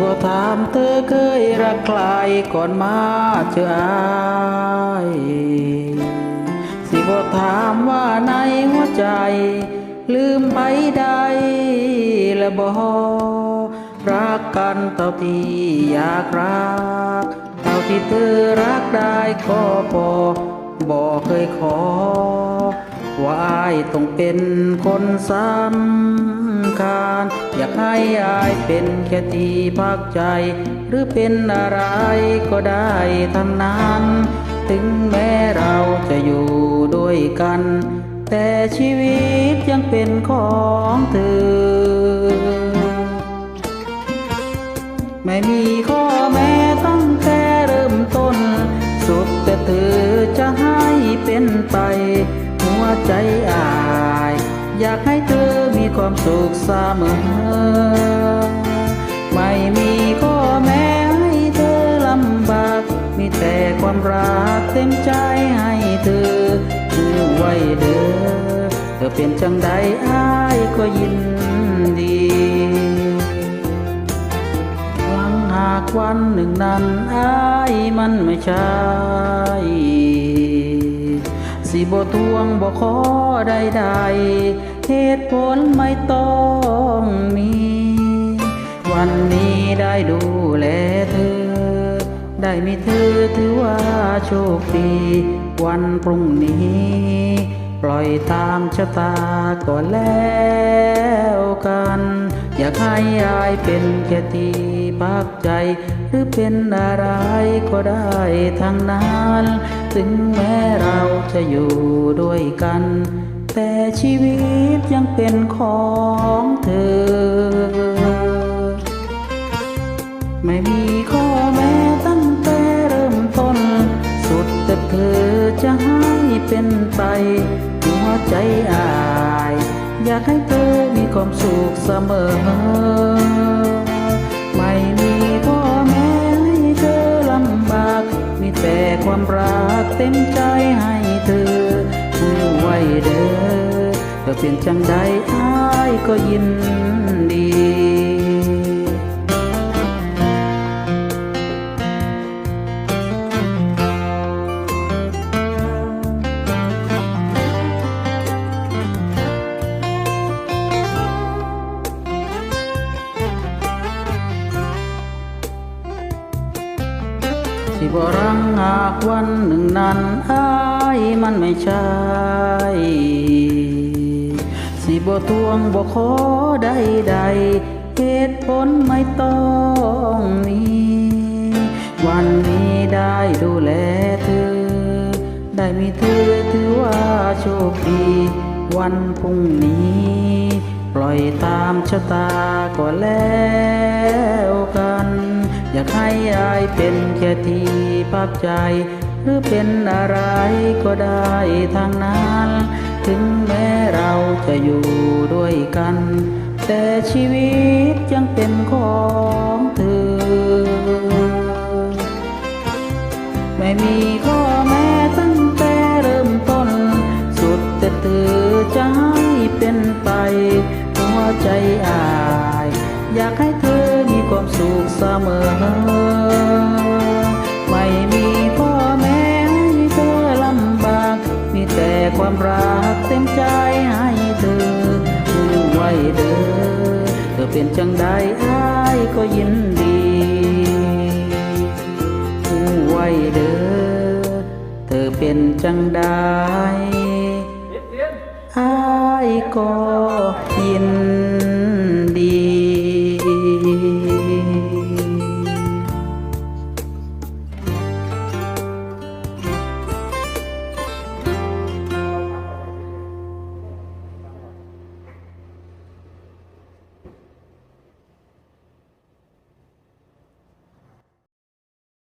บ่ถามเธอเคยรักใครก่อนมาเจออายสิบ่ถามว่าในหัวใจ ลืมไปได้และบ่รักกันเท่าที่อยากรัก เท่าที่เธอรักได้ก็พอบ่เคยขอ ว่าอายต้องเป็นคนสำ คัญอยากให้อายเป็นแค่ที่พักใจ หรือเป็นอะไรก็ได้ทั้งนั้น ถึงแม้เราจะอยู่ด้วยกัน แต่ชีวิตยังเป็นของเธอ ไม่มีข้อแม้ตั้งแต่เริ่มต้น สุดแต่เธอจะให้เป็นไป หัวใจอาย อยากให้ ความสุขเสมอ ไม่มีข้อแม้ให้เธอลำบาก มีแต่ความรักเต็มใจให้เธอคือไว้เด้อเธอเป็นจังใดอายก็ยินดีหวังหากวันหนึ่งนั้นอายมันไม่ใช่ สิบ่ทวงบ่ขอใดๆเหตุผลไม่ต้องมี วันนี้ได้ดูแลเธอ ได้มีเธอถือว่าโชคดี วันพรุ่งนี้ ปล่อยตามชะตาก่อนแล้วกัน อยากให้อายเป็นแค่ที่พักใจ หรือเป็นอะไรก็ได้ทั้งนั้น ถึงแม้เราจะอยู่ด้วยกัน แต่ชีวิตยังเป็นของเธอ ไม่มีข้อแม้ตั้งแต่เริ่มต้น สุดแต่เธอจะให้เป็นไปหัวใจอาย อยากให้เธอมีความสุขเสมอ เป็นจังใดอายก็ยินดีสิบ่รังหากวันหนึ่งนั้นอายมันไม่ใช่ บ่ทวงบ่ขอใดใดเหตุผลไม่ต้องมีวันนี้ได้ดูแลเธอ ได้มีเธอถือว่าโชคดี วันพรุ่งนี้ ปล่อยตามชะตาก็แล้วกัน อยากให้อายเป็นแค่ที่พักใจ หรือเป็นอะไรก็ได้ทางนั้น ถึงแม้เราจะอยู่ด้วยกัน แต่ชีวิตยังเป็นของเธอ ไม่มีข้อแม้ตั้งแต่เริ่มต้น สุดแต่เธอจะให้เป็นไป หัวใจอาย อยากให้เธอมีความสุขเสมอ เป็นจังใดอายก็ยินดีผู้ไว้เด้อเธอเป็นจังได้ไอายก็ยิน